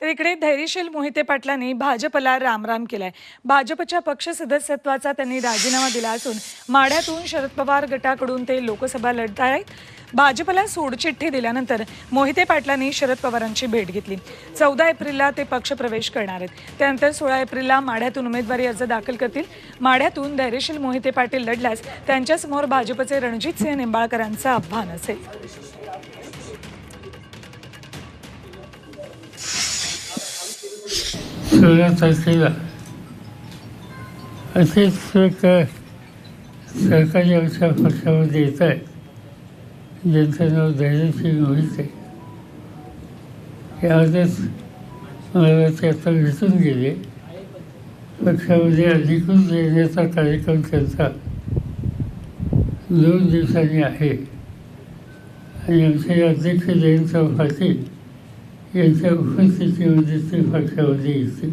तर इकडे धैर्यशील मोहिते पाटलांनी भाजपला रामराम केलाय. भाजपच्या पक्ष सदस्यत्वाचा त्यांनी राजीनामा दिला असून माढ्यातून शरद पवार गटाकडून ते लोकसभा लढत आहेत भाजपला सोडचिठ्ठी दिल्यानंतर मोहिते पाटलांनी शरद पवारांची भेट घेतली. चौदा एप्रिलला ते पक्ष प्रवेश करणार आहेत. त्यानंतर सोळा एप्रिलला माढ्यातून उमेदवारी अर्ज दाखल करतील. माढ्यातून धैर्यशील मोहिते पाटील लढल्यास त्यांच्यासमोर भाजपचे रणजित सिंह निंबाळकरांचं आव्हान असेल. तारखेला असेच एक सरकारी आमच्या पक्षामध्ये येत आहे ज्यांचं नाव धैर्यसिंग मोहिते हे आजच मला ते आता भेटून गेले पक्षामध्ये अधिकृत येण्याचा कार्यक्रम त्यांचा दोन दिवसांनी आहे आणि आमचे अध्यक्ष जयंत पाटील यांच्या उपस्थितीमध्ये ते पक्षामध्ये येतील